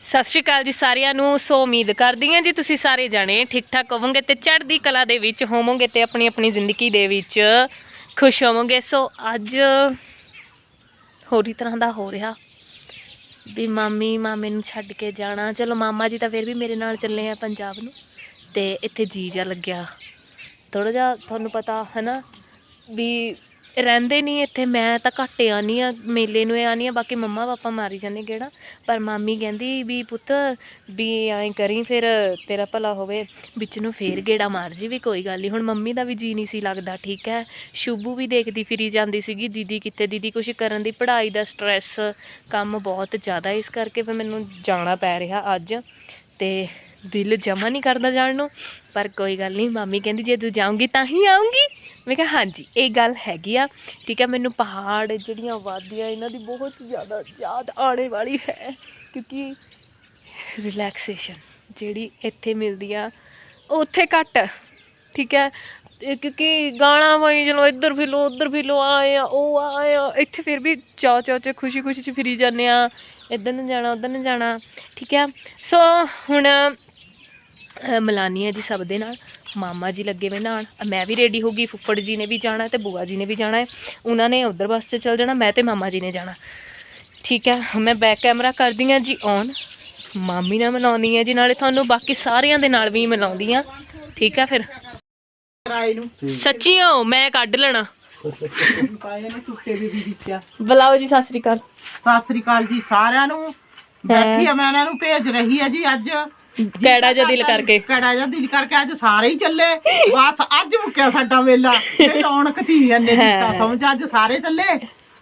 ਸਤਿ ਸ਼੍ਰੀ ਅਕਾਲ ਜੀ ਸਾਰਿਆਂ ਨੂੰ, ਸੋ ਉਮੀਦ ਕਰਦੀ ਹਾਂ ਜੀ ਤੁਸੀਂ ਸਾਰੇ ਜਾਣੇ ਠੀਕ ਠਾਕ ਹੋਵੋਗੇ ਤੇ ਚੜ੍ਹਦੀ ਕਲਾ ਦੇ ਵਿੱਚ ਹੋਵੋਗੇ ਤੇ ਆਪਣੀ ਆਪਣੀ ਜ਼ਿੰਦਗੀ ਦੇ ਵਿੱਚ ਖੁਸ਼ ਹੋਵੋਗੇ। ਸੋ ਅੱਜ ਹੋਰ ਹੀ ਤਰ੍ਹਾਂ ਦਾ ਹੋ ਰਿਹਾ ਵੀ ਮਾਮੀ ਮਾਮੇ ਨੂੰ ਛੱਡ ਕੇ ਜਾਣਾ। ਚਲੋ ਮਾਮਾ ਜੀ ਤਾਂ ਫਿਰ ਵੀ ਮੇਰੇ ਨਾਲ ਚੱਲੇ ਆ ਪੰਜਾਬ ਨੂੰ ਤੇ ਇੱਥੇ ਜੀ ਜਾ ਲੱਗਿਆ। ਥੋੜਾ ਜਿਹਾ ਤੁਹਾਨੂੰ ਪਤਾ ਹੈ ਨਾ ਵੀ ਰਹਿੰਦੇ ਨਹੀਂ ਇੱਥੇ, ਮੈਂ ਤਾਂ ਘੱਟ ਆਉਂਦੀ ਆ ਮੇਲੇ ਨੂੰ ਆਉਂਦੀ ਆ ਬਾਕੀ ਮੰਮਾ ਪਾਪਾ ਮਾਰੀ ਜਾਂਦੇ ਕਿਹੜਾ ਪਰ ਮਾਮੀ ਕਹਿੰਦੀ ਵੀ ਪੁੱਤ, ਵੀ ਐਂ ਕਰੀ ਫਿਰ ਤੇਰਾ ਭਲਾ ਹੋਵੇ, ਵਿੱਚ ਨੂੰ ਫੇਰ ਗੇੜਾ ਮਾਰ ਜੀ ਵੀ ਕੋਈ ਗੱਲ ਨਹੀਂ ਹੁਣ ਮੰਮੀ ਦਾ ਵੀ ਜੀ ਨਹੀਂ ਸੀ ਲੱਗਦਾ, ਠੀਕ ਹੈ। ਸ਼ੁਭੂ ਵੀ ਦੇਖਦੀ ਫਿਰੀ ਜਾਂਦੀ ਸੀਗੀ, ਦੀਦੀ ਕਿੱਥੇ, ਦੀਦੀ ਕੁਝ ਕਰਨ ਦੀ ਪੜ੍ਹਾਈ ਦਾ ਸਟ੍ਰੈਸ ਕੰਮ ਬਹੁਤ ਜ਼ਿਆਦਾ ਇਸ ਕਰਕੇ ਫਿਰ ਮੈਨੂੰ ਜਾਣਾ ਪੈ ਰਿਹਾ ਅੱਜ। ਤੇ ਦਿਲ ਜਮਾ ਨਹੀਂ ਕਰਦਾ ਜਾਣ ਨੂੰ, ਪਰ ਕੋਈ ਗੱਲ ਨਹੀਂ ਮਾਮੀ ਕਹਿੰਦੀ ਜੇ ਤੂੰ ਜਾਊਂਗੀ ਤਾਂ ਹੀ ਆਉਂਗੀ ਮੈਂ ਕਿਹਾ, ਹਾਂਜੀ, ਇਹ ਗੱਲ ਹੈਗੀ ਆ। ਠੀਕ ਹੈ ਮੈਨੂੰ ਪਹਾੜ ਜਿਹੜੀਆਂ ਵਾਦੀਆਂ, ਇਹਨਾਂ ਦੀ ਬਹੁਤ ਜ਼ਿਆਦਾ ਯਾਦ ਆਉਣੇ ਵਾਲੀ ਹੈ। ਕਿਉਂਕਿ ਰਿਲੈਕਸੇਸ਼ਨ ਜਿਹੜੀ ਇੱਥੇ ਮਿਲਦੀ ਆ, ਉਹ ਉੱਥੇ ਘੱਟ। ਠੀਕ ਹੈ ਕਿਉਂਕਿ ਗਾਣਾ ਵਈ ਚਲੋ, ਇੱਧਰ ਫਿਰ ਫਿਰੋ ਉੱਧਰ ਫਿਰੋ ਆਏ ਆ, ਉਹ ਆਏ ਆ। ਇੱਥੇ ਫਿਰ ਵੀ ਚਾਅ ਚਾਅ ਚ ਖੁਸ਼ੀ ਖੁਸ਼ੀ ਚ ਫਿਰੀ ਜਾਂਦੇ ਆ। ਇੱਧਰ ਨੂੰ ਜਾਣਾ, ਉੱਧਰ ਨੂੰ ਜਾਣਾ। ਠੀਕ ਹੈ ਸੋ ਹੁਣ ਮਿਲਾਨੀ ਹੈ ਜੀ ਸਭ ਦੇ ਨਾਲ। ਮਾਮਾ ਜੀ ਲੱਗੇ ਵੇ ਨਾਲ ਮੈਂ ਵੀ ਰੈਡੀ ਹੋ ਗਈ ਫੁੱਫੜ ਜੀ ਨੇ ਵੀ ਜਾਣਾ ਤੇ ਬੂਆ ਜੀ ਨੇ ਵੀ ਜਾਣਾ ਹੈ। ਉਹਨਾਂ ਨੇ ਉਧਰ ਬੱਸ 'ਚ ਚੱਲ ਜਾਣਾ ਮੈਂ ਤੇ ਮਾਮਾ ਜੀ ਨੇ ਜਾਣਾ। ਠੀਕ ਹੈ ਮੈਂ ਬੈਕ ਕੈਮਰਾ ਕਰਦੀ ਹਾਂ ਜੀ ਔਨ ਮਾਮੀ ਨਾਲ ਮਿਲਾਉਂਦੀ ਹਾਂ ਜੀ ਨਾਲੇ ਤੁਹਾਨੂੰ ਬਾਕੀ ਸਾਰਿਆਂ ਦੇ ਨਾਲ ਵੀ ਮਿਲਾਉਂਦੀ ਹਾਂ। ਠੀਕ ਹੈ ਫਿਰ? ਸੱਚੀਓ ਮੈਂ ਕੱਢ ਲੈਣਾ। ਪਾਏ ਨੇ ਟੁੱਟੇ ਵੀ ਵੀ ਵਿੱਚ ਆ। ਬੁਲਾਓ ਜੀ ਸਤਿ ਸ੍ਰੀ ਅਕਾਲ। ਸਤਿ ਸ੍ਰੀ ਅਕਾਲ ਜੀ ਸਾਰਿਆਂ ਨੂੰ। ਬੈਠੀ ਆ ਮੈਂ ਇਹਨਾਂ ਨੂੰ ਭੇਜ ਰਹੀ ਆ ਜੀ ਅੱਜ। ਕੈੜਾ ਜਿਹਾ ਦਿਲ ਕਰਕੇ। ਕੜਾ ਜਿਹਾ ਦਿਲ ਕਰਕੇ ਅੱਜ ਸਾਰੇ ਹੀ ਚੱਲੇ। ਬਸ ਅੱਜ ਮੁੱਕਿਆ ਸਾਡਾ ਮੇਲਾ ਇਹ ਰੌਣਕ ਧੀ ਨੇ ਦਿੱਤਾ ਸਮਝ ਅੱਜ ਸਾਰੇ ਚੱਲੇ।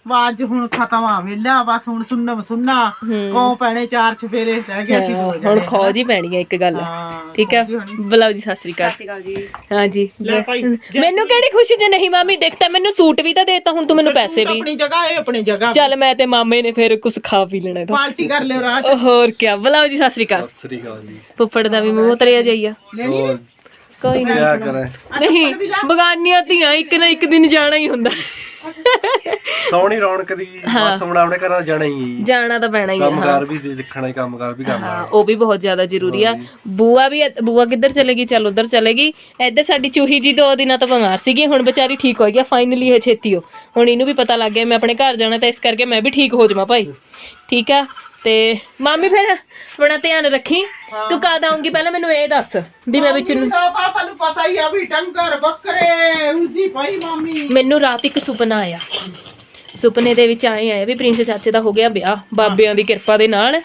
ਅੱਜ ਹੁਣ ਖਤਮ ਆ ਮੇਲਾ ਬਸ ਹੁਣ ਸੁੰਨਮ ਸੁੰਨਾ। ਹੂੰ। ਕੌਂ ਪੈਣੇ ਚਾਰ ਚਫੇਰੇ ਰਹਿ ਗਏ ਸੀ ਦੋ ਹੁਣ ਖੋਜ ਹੀ ਪੈਣੀ ਹੈ ਇੱਕ ਗੱਲ ਹਾਂ, ਠੀਕ ਹੈ ਖੋਜ ਹੀ ਹੋਣੀ। ਬੁਲਾਓ ਜੀ ਸਤਿ ਸ੍ਰੀ ਅਕਾਲ। ਹਾਂਜੀ। ਲੈ ਭਾਈ, ਜੇ- ਮੈਨੂੰ ਕਿਹੜੀ ਖੁਸ਼ੀ ਜੇ ਨਹੀਂ ਮਾਮੀ ਦੇਖਤਾ ਮੈਨੂੰ ਸੂਟ ਵੀ ਤਾਂ ਦੇਤਾ ਹੁਣ ਤੂੰ ਮੈਨੂੰ ਪੈਸੇ ਵੀ। ਆਪਣੀ ਜਗ੍ਹਾ ਇਹ ਆਪਣੀ ਜਗ੍ਹਾ। ਚੱਲ ਮੈਂ ਤੇ ਮਾਮੇ ਨੇ ਫਿਰ ਕੁਝ ਖਾ ਪੀ ਲੈਣਾ ਤਾਂ। ਪਾਰਟੀ ਕਰ ਲਿਓ ਰਾਤ ਉਹ ਹੋਰ ਕੀ ਬੁਲਾਓ ਜੀ ਸਤਿ ਸ੍ਰੀ ਅਕਾਲ। ਸ੍ਰੀ ਅਕਾਲ ਜੀ। ਫੁੱਫੜ ਦਾ ਵੀ ਮੂੰਹ ਉਤਰਿਆ ਜਾਈਆ ਲੈਣੀ? ਕੋਈ ਨਹੀਂ ਕਿਆ ਕਰਾਂ? ਨਹੀਂ ਬਗਾਨੀਆਂ ਧੀਆਂ ਇੱਕ ਨਾ ਇੱਕ ਦਿਨ ਜਾਣਾ ਹੀ ਹੁੰਦਾ। ਸੋਹਣੀ ਰੌਣਕ ਦੀ ਬਸ ਹੁਣ ਆਪਣੇ ਘਰਾਂ ਜਾਣਾ ਹੀ ਹੈ। ਜਾਣਾ ਤਾਂ ਪੈਣਾ ਹੀ ਆ ਕੰਮਕਾਰ ਵੀ ਦੇਖਣਾ ਹੀ ਕੰਮਕਾਰ ਵੀ ਕਰਨਾ ਹਾਂ ਉਹ ਵੀ ਬਹੁਤ ਜ਼ਿਆਦਾ ਜ਼ਰੂਰੀ ਆ। ਬੂਆ ਵੀ ਬੂਆ ਕਿੱਧਰ ਚਲੇਗੀ ਚੱਲ ਉਧਰ ਚਲੇਗੀ ਇੱਧਰ ਸਾਡੀ ਚੂਹੀ ਜੀ ਦੋ ਦਿਨਾਂ ਤੋਂ ਬਿਮਾਰ ਸੀਗੀ ਹੁਣ ਵਿਚਾਰੀ ਠੀਕ ਹੋ ਗਿਆ ਫਾਈਨਲੀ ਇਹ ਛੇਤੀ ਹੋ। ਹੁਣ ਇਹਨੂੰ ਵੀ ਪਤਾ ਲੱਗ ਗਿਆ ਮੈਂ ਆਪਣੇ ਘਰ ਜਾਣਾ ਤਾਂ ਇਸ ਕਰਕੇ ਮੈਂ ਵੀ ਠੀਕ ਹੋ ਜਾਵਾਂ ਭਾਈ। ਠੀਕ ਆ? ਤੇ ਮਾਮੀ ਫਿਰ ਬੜਾ ਧਿਆਨ ਰੱਖੀ। ਤੂੰ ਕਦ ਆਉਂਗੀ ਪਹਿਲਾਂ ਮੈਨੂੰ ਇਹ ਦੱਸ ਵੀ ਮੈਂ ਵਿੱਚ ਨੂੰ ਤਾਂ ਪਾਪਾ ਨੂੰ ਪਤਾ ਹੀ ਆ ਵੀ ਟੰਗਰ ਬੱਕਰੇ ਉੱਜੀ ਭਾਈ ਮਾਮੀ। ਮੈਨੂੰ ਰਾਤ ਇੱਕ ਸੁਪਨਾ ਆਇਆ। ਸੁਪਨੇ ਦੇ ਵਿੱਚ ਆਏ ਆਇਆ ਵੀ ਪ੍ਰਿੰਸ ਚਾਚੇ ਦਾ ਹੋ ਗਿਆ ਵਿਆਹ ਬਾਬਿਆਂ ਦੀ ਕਿਰਪਾ ਦੇ ਨਾਲ।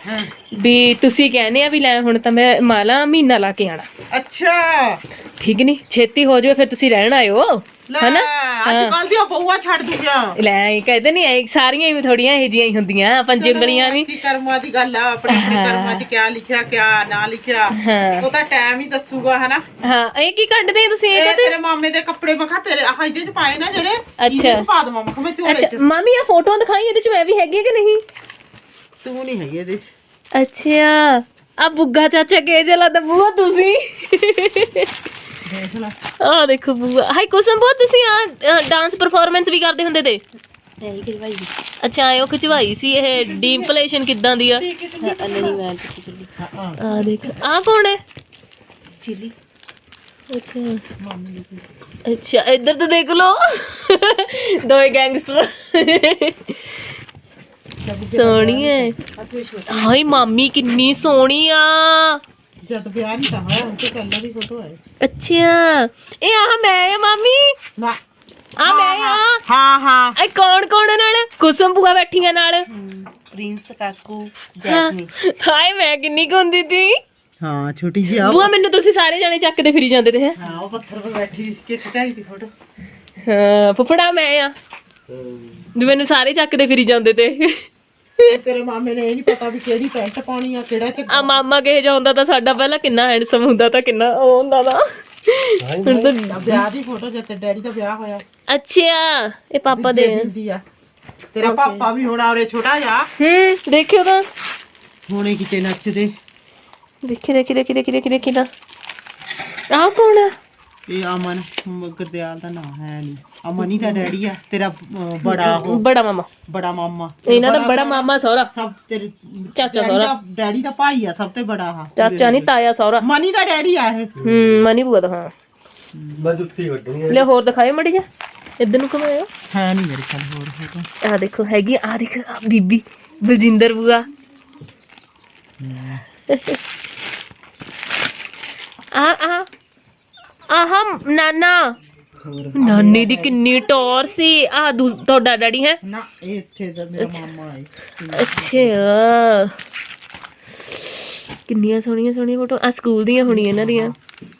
ਵੀ ਤੁਸੀਂ ਕਹਿੰਦੇ ਆ ਵੀ ਲੈ ਹੁਣ ਤਾਂ ਮੈਂ ਮਾਲਾ ਮਹੀਨਾ ਲਾ ਕੇ ਆਣਾ। ਅੱਛਾ। ਠੀਕ ਨਹੀਂ ਛੇਤੀ ਹੋ ਜਾਵੇ ਫਿਰ ਤੁਸੀਂ ਰਹਿਣ ਆਇਓ। ਹਨਾ? ਅੱਜ ਕੱਲ ਦੀਆਂ ਬਹੂਆਂ ਛੱਡ ਦੂਗੀਆਂ। ਲੈ ਇਹ ਕਹਿੰਦੇ ਨਹੀਂ ਐ ਸਾਰੀਆਂ ਹੀ ਥੋੜੀਆਂ ਇਹੋ ਜਿਹੀਆਂ ਹੀ ਹੁੰਦੀਆਂ ਪੰਜ ਉਂਗਲੀਆਂ ਵੀ। ਕੀ ਕਰਮਾਂ ਦੀ ਗੱਲ ਆ ਆਪਣੇ ਆਪਣੇ ਕਰਮਾਂ 'ਚ ਕਿਆ ਲਿਖਿਆ ਕਿਆ ਨਾ ਲਿਖਿਆ। ਉਹ ਤਾਂ ਟਾਈਮ ਹੀ ਦੱਸੂਗਾ ਹਨਾ? ਹਾਂ ਇਹ ਕੀ ਕੱਢਦੇ ਤੁਸੀਂ ਇਹ ਤੇਰੇ ਮਾਮੇ ਦੇ ਕੱਪੜੇ ਮਖਾ ਤੇਰੇ ਆਹ ਇਹਦੇ 'ਚ ਪਾਏ ਨਾ ਜਿਹੜੇ 'ਚ ਪਾ ਦਵਾਂ ਮੈਂ ਝੋਲੇ ਅੱਛਾ ਮਾਮੀ ਆ ਫੋਟੋਆਂ ਦਿਖਾਈ ਇਹਦੇ ਚ ਮੈਂ ਵੀ ਹੈਗੀ ਕਿ ਨਹੀਂ? ਤੂੰ ਨਹੀਂ ਹੈਗੀ ਇਹਦੇ 'ਚ। ਅੱਛਾ। ਆ ਬੁੱਗਾ ਚਾਚਾ ਕੇ ਜਲਾ ਦਾ ਤੁਸੀਂ? ਦੇਖ ਲੈ। ਆ ਦੇਖੋ ਬੂਆ। ਹਾਈ ਕੁਸਮ ਬਹੁਤ ਤੁਸੀਂ ਆ ਡਾਂਸ ਪਰਫਾਰਮੈਂਸ ਵੀ ਕਰਦੇ ਹੁੰਦੇ ਤੇ। ਅੱਛਾ ਆਇਓ ਖਿਚਵਾਈ ਸੀ ਇਹ ਡੀਪਲੇਸ਼ਨ ਕਿੱਦਾਂ ਦੀ ਆ? ਨਹੀਂ ਮੈਂ ਹਾਂ। ਆ ਦੇਖ। ਆ ਕੌਣ ਹੈ? ਚਿਲੀ। ਅੱਛਾ। ਅੱਛਾ ਇੱਧਰ ਤਾਂ ਦੇਖ ਲੋ ਦੋਏ ਗੈਂਗਸਟਰ ਸੋਹਣੀ ਹੈ। ਹਾਈ ਮਾਮੀ ਕਿੰਨੀ ਸੋਹਣੀ ਆ। ਜਦ ਵਿਆਹ ਨਹੀਂ ਤਾਂ ਹੋਇਆ ਹੁਣ ਤੇ ਪਹਿਲਾਂ ਦੀ ਫੋਟੋ ਹੈ ਅੱਛਾ ਇਹ ਆਹ ਮੈਂ ਆ ਮਾਮੀ। ਨਾ। ਆ ਮੈਂ ਆ। ਹਾਂ ਹਾਂ। ਇਹ ਕੌਣ ਕੌਣ ਹੈ ਨਾਲ? ਕੁਸਮ ਭੂਆ ਬੈਠੀਆਂ ਨਾਲ। ਪ੍ਰਿੰਸ ਕਾਕੂ ਹਾਏ ਮੈਂ ਕਿੰਨੀ ਕੁ ਹੁੰਦੀ ਤੀ। ਹਾਂ ਛੋਟੀ ਜੀ ਆ। ਭੂਆ ਮੈਨੂੰ ਤੁਸੀਂ ਸਾਰੇ ਜਾਣੇ ਚੱਕਦੇ ਫਿਰੀ ਜਾਂਦੇ ਤੇ ਹੈ ਹਾਂ ਉਹ ਪੱਥਰ 'ਤੇ ਬੈਠੀ ਕਿ ਖਿਚਾਈ ਦੀ ਫੋਟੋ ਹਾਂ ਫੁੱਫੜਾ ਮੈਂ ਆ। ਮੈਨੂੰ ਸਾਰੇ ਚੱਕਦੇ ਫਿਰੀ ਜਾਂਦੇ ਤੇ। ਤੇਰੇ ਮਾਮੇ ਨੇ ਇਹ ਨਹੀਂ ਪਤਾ ਵੀ ਕਿਹੜੀ ਪੈਂਟ ਪਾਉਣੀ ਆ ਕਿਹੜਾ ਚ ਆ ਮਾਮਾ ਕਹੇ ਜਾਂਦਾ ਤਾਂ ਸਾਡਾ ਪਹਿਲਾਂ ਕਿੰਨਾ ਹੈਂਡਸਮ ਹੁੰਦਾ ਤਾਂ ਕਿੰਨਾ ਉਹ ਹੁੰਦਾ ਤਾਂ ਹੁਣ ਤਾਂ ਵਿਆਹ ਦੀ ਫੋਟੋ ਜਦ ਤੇ ਡੈਡੀ ਦਾ ਵਿਆਹ ਹੋਇਆ। ਅੱਛਾ ਇਹ ਪਾਪਾ ਦੇ। ਦੇ ਆ। ਤੇਰਾ ਪਾਪਾ ਵੀ ਹੁਣ ਆਉਰੇ ਛੋਟਾ ਜਾ ਹੂੰ ਦੇਖਿਓ ਤਾਂ। ਹੁਣੇ ਕਿਤੇ ਨੱਚਦੇ। ਦੇਖੀ ਦੇਖੀ ਦੇਖੀ ਦੇਖੀ ਦੇਖੀ ਦੇਖੀ ਤਾਂ ਆਹ ਕੌਣ ਆ? ਇਹ ਅਮਨ ਗੁਰਦਿਆਲ ਦਾ ਨਾਮ ਹੈ ਨਹੀਂ। ਅਮਨ ਹੀ ਦਾ ਡੈਡੀ ਆ ਤੇਰਾ ਅਹ, ਬੜਾ ਉਹ। ਬੜਾ ਮਾਮਾ। ਬੜਾ ਮਾਮਾ। ਇਹਨਾਂ ਦਾ ਬੜਾ ਮਾਮਾ ਸਹੁਰਾ। ਸਭ ਤੇਰੇ ਚਾਚਾ ਡੈਡੀ ਸਹੁਰਾ। ਦਾ ਡੈਡੀ ਦਾ ਭਾਈ ਆ ਸਭ ਤੋਂ ਬੜਾ ਆ। ਚਾਚਾ ਨਹੀਂ ਤਾਇਆ ਸਹੁਰਾ। ਮਨੀ ਦਾ ਡੈਡੀ ਆ ਇਹ। ਹੂੰ ਮਨੀ ਭੂਆ ਦਾ ਹਾਂ। ਜੁੱਤੀ ਵੱਢਣੀ ਹੈ ਲੈ ਹੋਰ ਦਿਖਾਏ ਮੜੀ ਜਾ ਇੱਧਰ ਨੂੰ ਘੁਮਾਇਓ ਹੈ ਨਹੀਂ ਮੇਰੇ ਕੋਲ ਹੋਰ ਹੈਗਾ। ਆ ਦੇਖੋ ਹੈਗੀ ਆ ਦੇਖ ਆਹ ਬੀਬੀ ਬਲਜਿੰਦਰ ਬੂਆ ਆ ਆ ਆਹ ਨਾਨਾ। ਨਾਨੀ ਦੀ ਕਿੰਨੀ ਟੌਰ ਸੀ। ਆ ਤੁਹਾਡਾ ਡੈਡੀ ਹੈ। ਨਾ ਇਹ ਇੱਥੇ ਦਾ ਮੇਰਾ ਮਾਮਾ ਹੈ। ਅੱਛਾ। ਕਿੰਨੀਆਂ ਸੋਹਣੀਆਂ ਸੋਹਣੀਆਂ ਫੋਟੋ ਆ ਸਕੂਲ ਦੀਆਂ ਹੋਣੀਆਂ ਇਹਨਾਂ ਦੀਆਂ।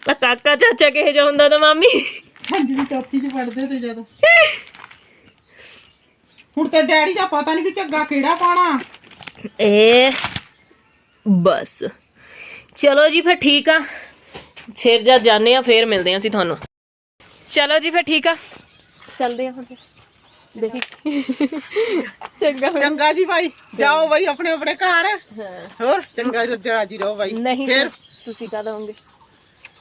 ਆ ਕਾਕਾ ਚਾਚਾ ਕਿਹੋ ਜਿਹਾ ਹੁੰਦਾ ਤਾਂ ਮਾਮੀ? ਹਾਂਜੀ ਵੀ ਚੌਥੀ ਚ ਪੜਦੇ ਤੇ ਜਦੋਂ। ਹੁਣ ਤੇ ਡੈਡੀ ਦਾ ਪਤਾ ਨਹੀਂ ਵੀ ਝੱਗਾ ਕਿਹੜਾ ਪਾਣਾ ਇਹ ਬਸ। ਚਲੋ ਜੀ ਫਿਰ ਠੀਕ ਆ। ਫਿਰ ਜਦ ਜਾਣੇ ਆ ਫੇਰ ਮਿਲਦੇ ਆ ਅਸੀਂ ਤੁਹਾਨੂੰ। ਚਲੋ ਜੀ ਫਿਰ ਠੀਕ ਆ। ਚੱਲਦੇ ਆ ਹੁਣ। ਫਿਰ। ਦੇਖੀ। ਚੰਗਾ। ਚੰਗਾ ਜੀ ਭਾਈ ਜਾਓ ਭਾਈ ਆਪਣੇ ਆਪਣੇ ਘਰ। ਹਾਂ। ਹੋਰ ਚੰਗਾ ਜਰਾ ਜੀ ਰਹੋ ਭਾਈ ਨਹੀਂ ਫਿਰ। ਤੁਸੀਂ ਕਾ ਦੋਗੇ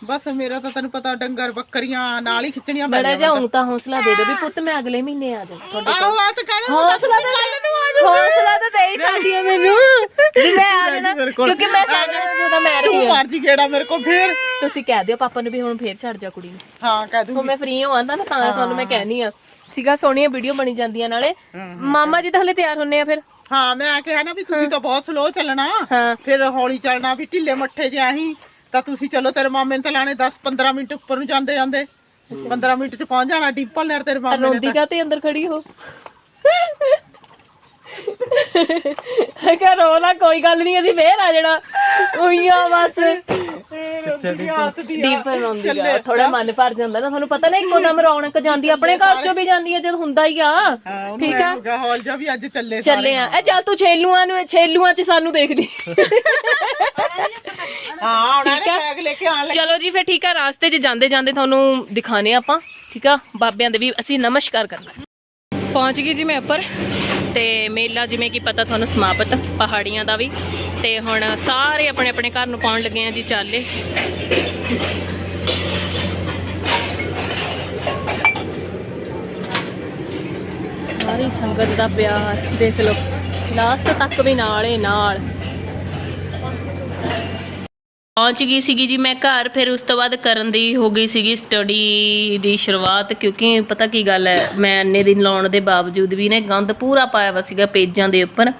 ਬਸ ਮੇਰਾ ਤਾਂ ਤੈਨੂੰ ਪਤਾ ਡੰਗਰ ਬੱਕਰੀਆਂ ਨਾਲ ਹੀ ਖਿੱਚਣੀਆਂ ਬੜਾ ਜਿਹਾ ਊਂ ਤਾਂ। ਹੌਸਲਾ ਦੇ ਦੇ ਵੀ ਪੁੱਤ ਮੈਂ ਅਗਲੇ ਮਹੀਨੇ ਆ ਜਾਣਾ ਤੁਹਾਡੇ ਆਹੋ ਆ ਤਾਂ ਕਹਿਣਾ ਹੌਸਲਾ ਤਾਂ ਕੱਲ ਨੂੰ ਆ ਜਾਊਂ। ਹੌਸਲਾ ਤਾਂ ਦੇ ਹੀ ਸਕਦੀ ਆ ਮੈਨੂੰ। ਵੀ ਮੈਂ ਆ ਜਾਣਾ ਮੇਰੇ ਕੋਲ। ਕਿਉਂਕਿ ਮੈਂ ਸਾਰਿਆਂ ਨੂੰ ਜਦੋਂ ਮੈਂ ਤੂੰ ਰਹੀ ਆ ਮਰਜ਼ੀ ਗੇੜਾ ਮੇਰੇ ਕੋਲ ਫੇਰ। ਤੁਸੀਂ ਕਹਿ ਦਿਓ ਪਾਪਾ ਨੂੰ ਵੀ ਹੁਣ ਫੇਰ ਛੱਡ ਜਾ ਕੁੜੀ ਨੂੰ। ਹਾਂ ਕਹਿ ਹੁਣ ਮੈਂ ਫ੍ਰੀ ਹਾਂ ਤਾਂ ਨਾ ਤਾਂ ਤੁਹਾਨੂੰ ਮੈਂ ਕਹਿਣੀ ਆ। ਸੀਗਾ ਸੋਹਣੀਆਂ ਵੀਡੀਓ ਬਣੀ ਜਾਂਦੀਆਂ ਨਾਲੇ। ਮਾਮਾ ਜੀ ਤਾਂ ਹਲੇ ਤਿਆਰ ਹੁੰਨੇ ਆ ਫਿਰ। ਹਾਂ ਮੈਂ ਕਿਹਾ ਨਾ ਵੀ ਤੁਸੀਂ ਤਾਂ ਬਹੁਤ ਸਲੋ ਚੱਲਣਾ। ਹਾਂ। ਫਿਰ ਹੌਲੀ ਚੱਲਣਾ ਵੀ ਢਿੱਲੇ ਮੱਠੇ ਜਿਹਾ ਹੀ। ਤਾਂ ਤੁਸੀਂ ਚਲੋ ਤੇਰੇ ਮਾਮੇ ਨੇ ਤਾਂ ਲਾਣੇ 10 15 ਮਿੰਟ ਉੱਪਰ ਨੂੰ ਜਾਂਦੇ ਜਾਂਦੇ। 15 ਮਿੰਟ ਚ ਪਹੁੰਚ ਜਾਣਾ ਡਿੰਪਲ ਨੇ ਤੇਰੇ ਮਾਮੇ ਨੇ ਰੋਂਦੀ ਕਾ ਤੇ ਅੰਦਰ ਖੜੀ ਹੋ? ਕਹ ਰੋ ਨਾ ਕੋਈ ਗੱਲ ਨਹੀਂ ਅਸੀਂ ਫੇਰ ਆ ਜਾਣਾ। ਉਈਆਂ ਬਸ। ਡੀਪ ਰੋਂਦੀ ਆ ਥੋੜਾ ਮਨ ਭਰ ਜਾਂਦਾ ਨਾ ਤੁਹਾਨੂੰ ਪਤਾ ਨਾ ਇੱਕੋ ਦਮ ਰੌਣਕ ਜਾਂਦੀ ਆ, ਆਪਣੇ ਘਰ ਚੋਂ ਵੀ ਜਾਂਦੀ ਆ ਜਦ ਹੁੰਦਾ ਹੀ ਆ। ਠੀਕ ਆ? ਹੌਲ ਜਾ ਵੀ ਅੱਜ ਚੱਲੇ ਸਾਰੇ। ਚੱਲੇ ਆ। ਇਹ ਚੱਲ ਤੂੰ ਛੇਲੂਆਂ ਨੂੰ ਛੇਲੂਆਂ ਚ ਸਾਨੂੰ ਦੇਖਦੀ ਹਾਂ ਉਹਨਾਂ ਨੇ ਬੈਗ ਲੈ ਕੇ ਆਣ ਚਲੋ ਜੀ ਫਿਰ ਠੀਕ ਆ ਰਾਸਤੇ 'ਚ ਜਾਂਦੇ ਜਾਂਦੇ ਤੁਹਾਨੂੰ ਦਿਖਾਣੇ ਆਪਾਂ। ਠੀਕ ਆ? ਬਾਬਿਆਂ ਦੇ ਵੀ ਅਸੀਂ ਨਮਸਕਾਰ ਕਰਨਾ। ਪਹੁੰਚ ਗਈ ਜੀ ਮੈਂ ਉੱਪਰ। ਤੇ ਮੇਲਾ ਜਿਵੇਂ ਕਿ ਪਤਾ ਤੁਹਾਨੂੰ ਸਮਾਪਤ, ਪਹਾੜੀਆਂ ਦਾ ਵੀ। ਤੇ ਹੁਣ ਸਾਰੇ ਆਪਣੇ ਆਪਣੇ ਘਰ ਨੂੰ ਪਾਉਣ ਲੱਗੇ ਆ ਜੀ ਚਾਲੇ। ਸਾਰੀ ਸੰਗਤ ਦਾ ਪਿਆਰ, ਦੇਖ ਲਓ। ਲਾਸਟ ਤੱਕ ਵੀ ਨਾਲ ਹੀ ਨਾਲ। ਪਹੁੰਚ ਗਈ ਸੀਗੀ ਜੀ ਮੈਂ ਘਰ ਫਿਰ ਉਸ ਤੋਂ ਬਾਅਦ ਕਰਨ ਦੀ ਹੋ ਗਈ ਸੀਗੀ ਸਟੱਡੀ ਦੀ ਸ਼ੁਰੂਆਤ ਕਿਉਂਕਿ ਪਤਾ ਕੀ ਗੱਲ ਹੈ ਮੈਂ ਇੰਨੇ ਦਿਨ ਲਾਉਣ ਦੇ ਬਾਵਜੂਦ ਵੀ ਨੇ ਗੰਦ ਪੂਰਾ ਪਾਇਆ ਵਾ ਸੀਗਾ ਪੇਜਾਂ ਦੇ ਉੱਪਰ।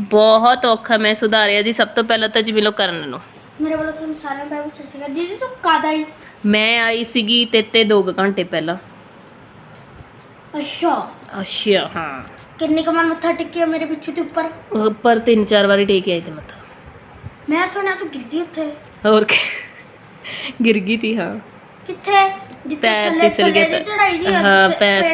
ਬਹੁਤ ਔਖਾ ਮੈਂ ਸੁਧਾਰਿਆ ਜੀ ਸਭ ਤੋਂ ਪਹਿਲਾਂ ਤਾਂ ਜੀ ਮਿਲੋ ਕਰਨ ਨੂੰ। ਮੇਰੇ ਵੱਲੋਂ ਤੁਹਾਨੂੰ ਸਾਰਿਆਂ ਨੂੰ ਪਿਆਰ ਸਤਿ ਸ਼੍ਰੀ ਅਕਾਲ। ਦੀਦੀ ਤੂੰ ਕਦ ਆਈ? ਮੈਂ ਆਈ ਸੀਗੀ ਤੇ ਤੇ 2 ਘੰਟੇ ਪਹਿਲਾਂ। ਅੱਛਾ। ਅੱਛਾ ਹਾਂ। ਕਿੰਨੇ ਕਮਨ ਮੱਥਾ ਟੇਕਿਆ ਮੇਰੇ ਪਿੱਛੇ ਤੇ ਉੱਪਰ? ਉੱਪਰ ਤਿੰਨ ਚਾਰ ਵਾਰੀ ਟੇਕ ਆਈ ਤੇ ਮੱਥਾ। ਮੈਂ ਸੁਣਿਆ ਤੂੰ ਗਿਰ ਗਈ ਉੱਥੇ। ਹੋਰ ਕੀ? ਗਿਰ ਗਈ ਤੀ ਹਾਂ। ਕਿੱਥੇ? ਜਿੱਥੇ ਪੈਰ ਥੱਲੇ ਤਿਸਲ ਥੱਲੇ ਚੜਾਈ ਦੀ ਹਾਂ ਪੈਰ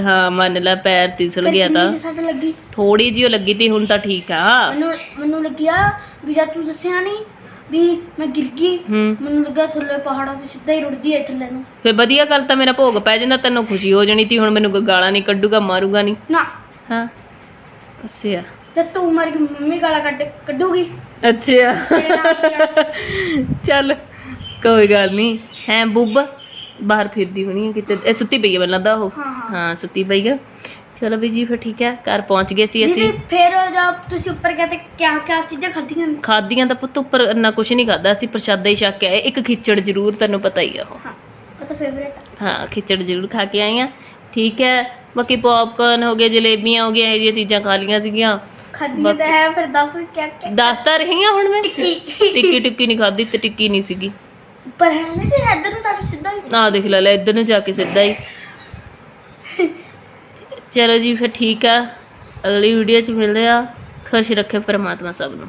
ਹਾਂ ਮੰਨ ਲੈ ਪੈਰ ਤਿਸਲ ਗਿਆ ਤਾਂ। ਸੱਟ ਲੱਗੀ? ਥੋੜੀ ਜਿਹੀ ਉਹ ਲੱਗੀ ਤੀ ਹੁਣ ਤਾਂ ਠੀਕ ਆ। ਮੈਨੂੰ ਮੈਨੂੰ ਲੱਗਿਆ ਵੀ ਜਦ ਤੂੰ ਦੱਸਿਆ ਨਹੀਂ ਵੀ ਮੈਂ ਗਿਰ ਗਈ ਹੂੰ। ਮੈਨੂੰ ਲੱਗਾ ਥੱਲੇ ਪਹਾੜਾਂ ਤੋਂ ਸਿੱਧਾ ਹੀ ਰੁੜਦੀ ਹੈ ਥੱਲੇ ਨੂੰ। ਫੇ ਵਧੀਆ ਗੱਲ ਤਾਂ ਮੇਰਾ ਭੋਗ ਪੈ ਜਾਂਦਾ ਤੈਨੂੰ ਖੁਸ਼ੀ ਹੋ ਜਾਣੀ ਤੀ ਹੁਣ ਮੈਨੂੰ ਕੋਈ ਗਾਲਾਂ ਨਹੀਂ ਕੱਢੂਗਾ ਮਾਰੂਗਾ ਨਹੀਂ ਨਾ। ਹਾਂ। ਅੱਛਾ ਤੇ ਤੂੰ ਮਰ ਮੰਮੀ ਗਾਲਾਂ ਕੱਢ ਕੱਢੂਗੀ? ਅੱਛਾ। ਤੇਰੇ ਨਾਲ ਕੀ ਆ? ਚੱਲ ਕੋਈ ਗੱਲ ਨਹੀਂ ਹੈ ਬੁੱਬ ਬਾਹਰ ਫਿਰਦੀ ਹੋਣੀ ਹੈ ਕਿਤੇ। ਇਹ ਸੁੱਤੀ ਪਈ ਹੈ ਮੈਨੂੰ ਲੱਗਦਾ ਉਹ। ਹਾਂ ਹਾਂ। ਹਾਂ ਸੁੱਤੀ ਪਈ ਹੈ ਚਲੋ ਵੀ ਜੀ ਫਿਰ ਠੀਕ ਹੈ ਘਰ ਪਹੁੰਚ ਗਏ ਸੀ ਅਸੀਂ। ਦੀਦੀ ਫਿਰ ਜਦ ਤੁਸੀਂ ਉੱਪਰ ਗਏ ਤੇ ਕਿਆ ਕਿਆ ਚੀਜ਼ਾਂ ਖਾਧੀਆਂ ਖਾਦੀਆਂ ਤਾਂ ਪੁੱਤ ਉੱਪਰ ਇੰਨਾ ਕੁਝ ਨਹੀਂ ਖਾਦਾ ਅਸੀਂ। ਪ੍ਰਸ਼ਾਦਾ ਹੀ ਛਕ ਕੇ ਆਏ। ਇੱਕ ਖਿਚੜ ਜ਼ਰੂਰ ਤੈਨੂੰ ਪਤਾ ਹੀ ਆ ਉਹ। ਹਾਂ ਉਹ ਤਾਂ ਫੇਵਰੇਟ ਹਾਂ ਖਿਚੜ ਜ਼ਰੂਰ ਖਾ ਕੇ ਆਏ ਆ। ਠੀਕ ਹੈ। ਬਾਕੀ ਪੌਪਕਾਰਨ ਹੋ ਗਏ ਜਲੇਬੀਆਂ ਹੋ ਗਈਆਂ ਇਹ ਜਿਹੀਆਂ ਚੀਜ਼ਾਂ ਖਾ ਲੀਆਂ ਸੀਗੀਆਂ। ਖਾਧੀਆਂ ਤਾਂ ਹੈ ਫਿਰ ਦੱਸ ਕਿਆ ਕਿਆ ਦੱਸ ਤਾਂ ਰਹੀ ਹਾਂ ਹੁਣ ਮੈਂ। ਟਿੱਕੀ। ਟਿੱਕੀ ਨਹੀਂ ਖਾਦੀ ਤੇ ਟਿੱਕੀ ਨਹੀਂ ਸੀਗੀ। ਹੈ ਨਾ ਜੀ ਇੱਧਰ ਨੂੰ ਤਾਂ ਕਿ ਸਿੱਧਾ ਹੀ। ਆ ਦੇਖ ਲੈ ਲੈ ਇੱਧਰ ਨੂੰ ਜਾ ਕੇ ਸਿੱਧਾ ਹੀ। ਚਲੋ ਜੀ ਫਿਰ ਠੀਕ ਆ। ਅਗਲੀ ਵੀਡੀਓ 'ਚ ਮਿਲਦੇ ਆ। ਖੁਸ਼ ਰੱਖੇ ਪਰਮਾਤਮਾ ਸਭ ਨੂੰ।